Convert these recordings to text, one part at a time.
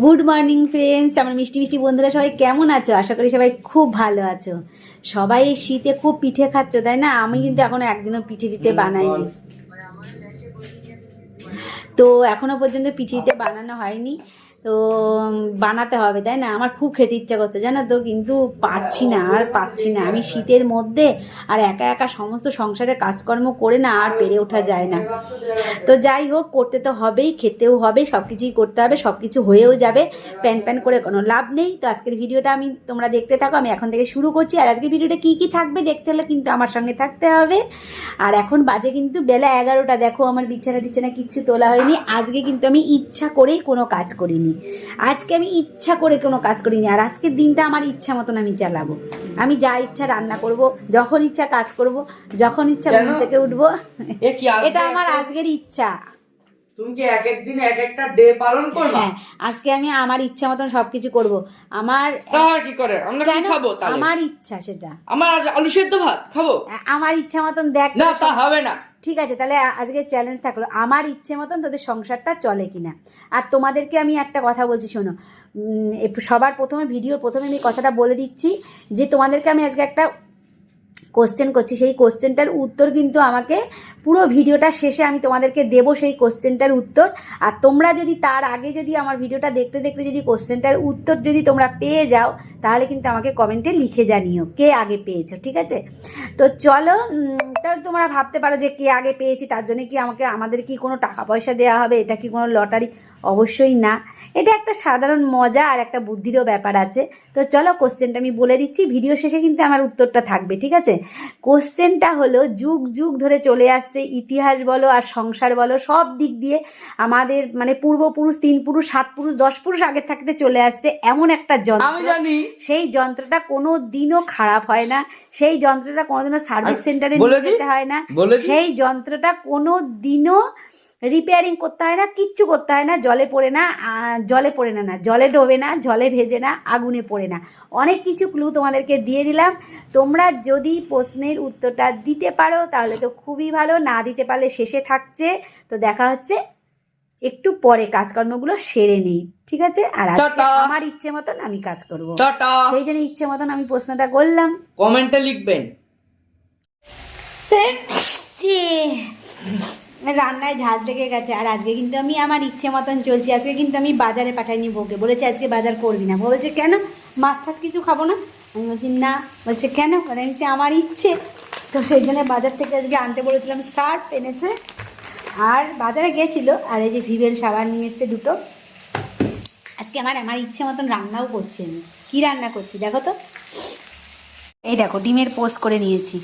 Good morning friends আমার মিষ্টি মিষ্টি বন্ধুরা সবাই কেমন আছো? আশা করি সবাই খুব ভালো আছো। সবাই এই শীতে খুব পিঠে খাচ্ছ তাই না? আমি কিন্তু এখনও একদিনও পিঠে দিতে বানাইনি। তো এখনও পর্যন্ত পিঠে দিতে বানানো হয়নি। তো বানাতে হবে, তাই না? আমার খুব খেতে ইচ্ছা করছে, জানো তো? কিন্তু পারছি না, আর পাচ্ছি না। আমি শীতের মধ্যে আর একা একা সমস্ত সংসারের কাজকর্ম করে না আর পেরে ওঠা যায় না। তো যাই হোক, করতে তো হবেই, খেতেও হবে সব কিছুই করতে হবে সব কিছু হয়েও যাবে, প্যান প্যান করে কোনো লাভ নেই। তো আজকের ভিডিওটা আমি, তোমরা দেখতে থাকো, আমি এখন থেকে শুরু করছি। আর আজকের ভিডিওটা কী কী থাকবে দেখতে হলে কিন্তু আমার সঙ্গে থাকতে হবে। আর এখন বাজে কিন্তু বেলা এগারোটা। দেখো, আমার বিছানা টিছানা কিচ্ছু তোলা হয়নি। আজকে কিন্তু আমি ইচ্ছা করেই কোনো কাজ করিনি। আজকে আমি ইচ্ছা করে কোনো কাজ করিনি আর আজকের দিনটা আমার ইচ্ছা মতন আমি চালাবো। আমি যা ইচ্ছা রান্না করব যখন ইচ্ছা কাজ করব যখন ইচ্ছা ঘুম থেকে উঠবো এটা আমার আজকের ইচ্ছা। তুমি কি এক এক দিন এক একটা ডে পালন করবা? হ্যাঁ আজকে আমি আমার ইচ্ছা মতন সবকিছু করব। আমার তা কি করে? আমরা কি খাব তাহলে? আমার ইচ্ছা সেটা। আমার আলু সেদ্ধ ভাত খাব? আমার ইচ্ছা মতন দেখ না তা হবে না। ঠিক আছে তাহলে আজকে চ্যালেঞ্জ থাকল। আমার ইচ্ছে মতন তোদের সংসারটা চলে কিনা। আর তোমাদেরকে আমি একটা কথা বলছি শোনো। সবার প্রথমে ভিডিওর প্রথমে আমি কথাটা বলে দিচ্ছি যে তোমাদেরকে আমি আজকে একটা কোশ্চেন করছি। সেই কোশ্চেনটার উত্তর কিন্তু আমাকে পুরো ভিডিওটা শেষে আমি তোমাদেরকে দেব সেই কোশ্চেনটার উত্তর। আর তোমরা যদি তার আগে যদি আমার ভিডিওটা দেখতে দেখতে যদি কোশ্চেনটার উত্তর যদি তোমরা পেয়ে যাও, তাহলে কিন্তু আমাকে কমেন্টে লিখে জানিও কে আগে পেয়েছ, ঠিক আছে? তো চলো তোমরা ভাবতে পারো যে কে আগে পেয়েছি তার জন্য কি আমাকে আমাদের কি কোনো টাকা পয়সা দেওয়া হবে? এটা কি কোনো লটারি? অবশ্যই না। এটা একটা সাধারণ মজা আর একটা বুদ্ধিরও ব্যাপার আছে। তো চলো কোশ্চেনটা আমি বলে দিচ্ছি। ভিডিও শেষে কিন্তু আমার উত্তরটা থাকবে ঠিক আছে? কোশ্চেনটা হলো যুগ যুগ ধরে চলে আসছে ইতিহাস বলো আর সংসার বলো সব দিক দিয়ে আমাদের মানে পূর্বপুরুষ তিন পুরুষ সাত পুরুষ দশ পুরুষ আগে থাকতে চলে আসছে এমন একটা আমি যন্ত্র জানি। সেই যন্ত্রটা কোনো দিনও খারাপ হয় না। সেই যন্ত্রটা কোনোদিনও সার্ভিস সেন্টারে যেতে হয় না। সেই যন্ত্রটা কোনো দিনও রিপেয়ারিং করতে হয় না কিচ্ছু করতে হয় না জলে পড়ে না জলে পড়ে না না জলে ডোবে না জলে ভেজে না আগুনে পড়ে না। অনেক কিছু ক্লু তোমাদেরকে দিয়ে দিলাম। তোমরা যদি প্রশ্নের উত্তরটা দিতে পারো তাহলে তো খুবই ভালো। না দিতে পারলে শেষে থাকছে। তো দেখা হচ্ছে একটু পরে। কাজকর্মগুলো সেরে নিই ঠিক আছে? আর আজকে আমার ইচ্ছে মতন আমি কাজ করব। সেই জন্য ইচ্ছে মতন আমি প্রশ্নটা করলাম। কমেন্টে লিখবেন। রান্নায় ঝাঁজ লেগে গেছে, আর আজকে কিন্তু আমি আমার ইচ্ছে মতন চলছি। আজকে কিন্তু আমি বাজারে পাঠাইনি বউকে। বলেছে আজকে বাজার করবি না। বলেছে, কেন? মাছ টাছ কিছু খাব না? আমি বলছি, না। বলছে, কেন? মানে আমি আমার ইচ্ছে। তো সেই জন্য বাজার থেকে আজকে আনতে বলেছিলাম শার্ট এনেছে। আর বাজারে গেছিল, আর এই যে ভিভেল সাবান নিয়ে এসছে দুটো। আজকে আমার আমার ইচ্ছে মতন রান্নাও করছি আমি। কী রান্না করছি, দেখো তো? এই দেখো, ডিমের পোস্ট করে নিয়েছি।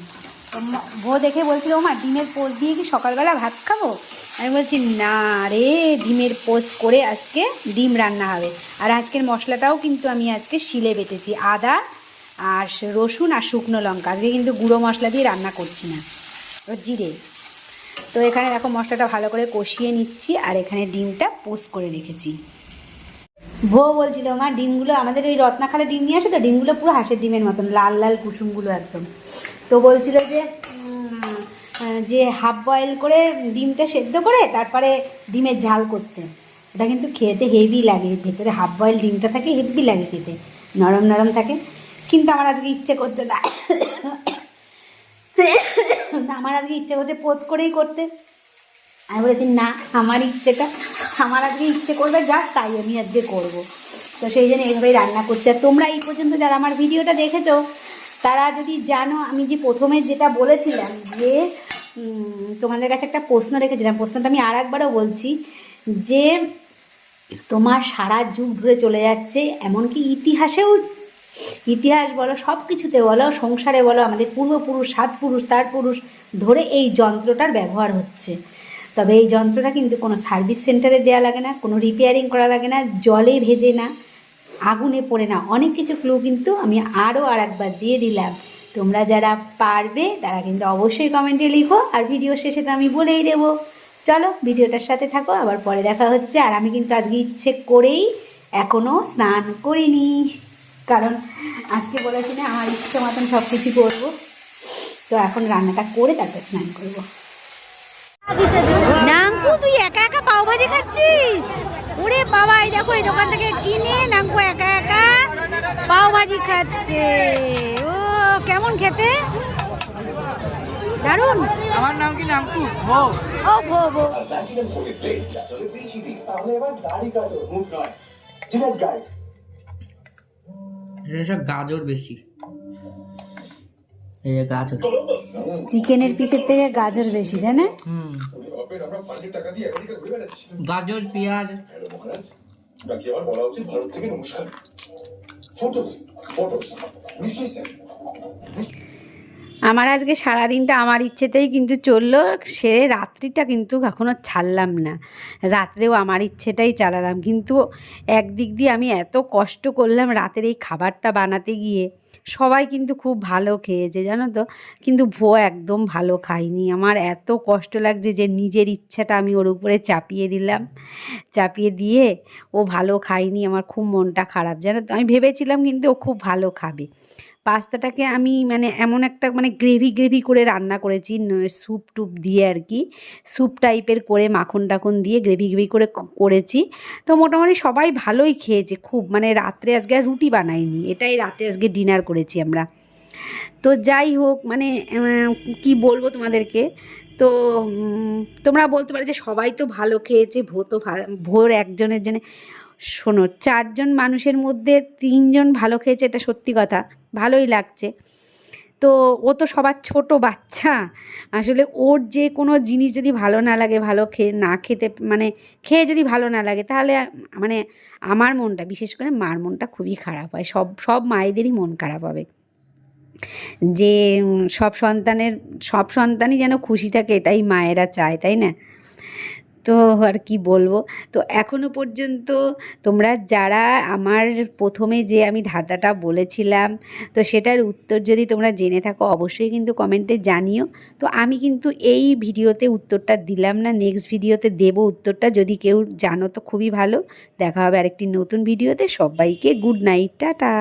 বউ দেখে বলছিল মা ডিমের পোস্ট দিয়ে কি সকালবেলা ভাত খাব? আমি বলছি, না রে, ডিমের পোস্ট করে আজকে ডিম রান্না হবে। আর আজকের মশলাটাও কিন্তু আমি আজকে শিলে বেটেছি, আদা আর রসুন আর শুকনো লঙ্কা। আজকে কিন্তু গুঁড়ো মশলা দিয়ে রান্না করছি না। জিরে। তো এখানে দেখো মশলাটা ভালো করে কষিয়ে নিচ্ছি আর এখানে ডিমটা পোস্ট করে রেখেছি। বউ বলছিল, মা, ডিমগুলো আমাদের ওই রত্নাখালে ডিম নিয়ে আসে তো? ডিমগুলো পুরো হাঁসের ডিমের মতন, লাল লাল কুসুমগুলো একদম। তো বলছিল যে যে হাফ বয়েল করে ডিমটা সেদ্ধ করে তারপরে ডিমের ঝাল করতে। ওটা কিন্তু খেতে হেভি লাগে, ভেতরে হাফ বয়েল ডিমটা থাকে হেভি লাগে খেতে, নরম নরম থাকে। কিন্তু আমার আজকে ইচ্ছে করছে না। আমার আজকে ইচ্ছে করছে পোজ করেই করতে। আমি বলেছি, না, আমার ইচ্ছেটা, আমার আজকে ইচ্ছে করবে যা, তাই আমি আজকে করব। তো সেই জন্য এইভাবেই রান্না করছি। আর তোমরা এই পর্যন্ত যারা আমার ভিডিওটা দেখেছ তারা যদি জানো, আমি যে প্রথমে যেটা বলেছিলাম যে তোমাদের কাছে একটা প্রশ্ন রেখেছিলাম, প্রশ্নটা আমি আর একবারও বলছি যে, তোমার সারা যুগ ধরে চলে যাচ্ছে এমনকি ইতিহাসেও। ইতিহাস বলো সব কিছুতে বলো, সংসারে বলো, আমাদের পূর্বপুরুষ সাত পুরুষ তার পুরুষ ধরে এই যন্ত্রটার ব্যবহার হচ্ছে। তবে এই যন্ত্রটা কিন্তু কোনো সার্ভিস সেন্টারে দেওয়া লাগে না, কোনো রিপেয়ারিং করা লাগে না, জলে ভেজে না। আগুনে পড়ে না। অনেক কিছু ক্লু কিন্তু আমি আরও আর একবার দিয়ে দিলাম। তোমরা যারা পারবে, তারা কিন্তু অবশ্যই কমেন্টে লিখো। আর ভিডিও শেষে তো আমি বলেই দেবো। চলো ভিডিওটার সাথে থাকো, আবার পরে দেখা হচ্ছে। আর আমি কিন্তু আজকে ইচ্ছে করেই এখনও স্নান করিনি। কারণ আজকে বলেছি না, আমার ইচ্ছে মতন সব কিছু করব। তো এখন রান্নাটা করে তারপর স্নান করব। তুই একা একা পাও ভাজি খাচ্ছিস? ওরে বাবা এই দেখো এই দোকান থেকে কিনে নামকো একা একা পাও ভাজি খাচ্ছে। ও কেমন খেতে? দারুণ আমার নাম কি? নামকু বউ ও ভো ভো। গাজর বেশি। এই গাজর। চিকেনের পিসের থেকে গাজর বেশি তাই না? হুম। গাজর পেঁয়াজ। নাকি আমার বলা উচিত ভারত থেকে নমস্কার? ফটোস ফটোস নিশ্চয়ই স্যার আমার আজকে সারাদিনটা আমার ইচ্ছেতেই কিন্তু চলল। সে রাত্রিটা কিন্তু এখনও ছাড়লাম না। রাত্রেও আমার ইচ্ছেটাই চালালাম। কিন্তু একদিক দিয়ে আমি এত কষ্ট করলাম রাতের এই খাবারটা বানাতে গিয়ে। সবাই কিন্তু খুব ভালো খেয়েছে, জানো তো? কিন্তু ভো একদম ভালো খায়নি। আমার এত কষ্ট লাগছে যে নিজের ইচ্ছাটা আমি ওর উপরে চাপিয়ে দিলাম। চাপিয়ে দিয়ে ও ভালো খায়নি, আমার খুব মনটা খারাপ। জানো তো? আমি ভেবেছিলাম কিন্তু ও খুব ভালো খাবে। পাস্তাটাকে আমি মানে এমন একটা মানে গ্রেভি গ্রেভি করে রান্না করেছি স্যুপ টুপ দিয়ে আর কি। স্যুপ টাইপের করে মাখন টাখন দিয়ে গ্রেভি গ্রেভি করে করেছি। তো মোটামুটি সবাই ভালোই খেয়েছে খুব মানে রাত্রে আজকে আর রুটি বানাইনি, এটাই রাতে আজকে ডিনার করেছি আমরা। তো যাই হোক মানে কি বলব তোমাদেরকে? তো তোমরা বলতে পারো যে সবাই তো ভালো খেয়েছে, ভো তো ভোর একজনের জন্য শোনো, চারজন মানুষের মধ্যে তিনজন ভালো খেয়েছে, এটা সত্যি কথা। ভালোই লাগছে। তো ও তো সবার ছোট বাচ্চা। আসলে ওর যে কোনো জিনিস যদি ভালো না লাগে, ভালো খেয়ে না খেতে মানে খেয়ে যদি ভালো না লাগে, তাহলে মানে আমার মনটা, বিশেষ করে মার মনটা খুবই খারাপ হয়। সব সব মায়েদেরই মন খারাপ হবে। যে সব সন্তানের, সব সন্তানই যেন খুশি থাকে, এটাই মায়েরা চায়, তাই না? তো আর কি বলব? তো এখনও পর্যন্ত তোমরা যারা আমার প্রথমে যে আমি ধাঁধাটা বলেছিলাম, তো সেটার উত্তর যদি তোমরা জেনে থাকো, অবশ্যই কিন্তু কমেন্টে জানিও। তো আমি কিন্তু এই ভিডিওতে উত্তরটা দিলাম না নেক্সট ভিডিওতে দেব উত্তরটা। যদি কেউ জানো তো খুবই ভালো। দেখা হবে আরেকটি নতুন ভিডিওতে। সবাইকে গুড নাইট টাটা।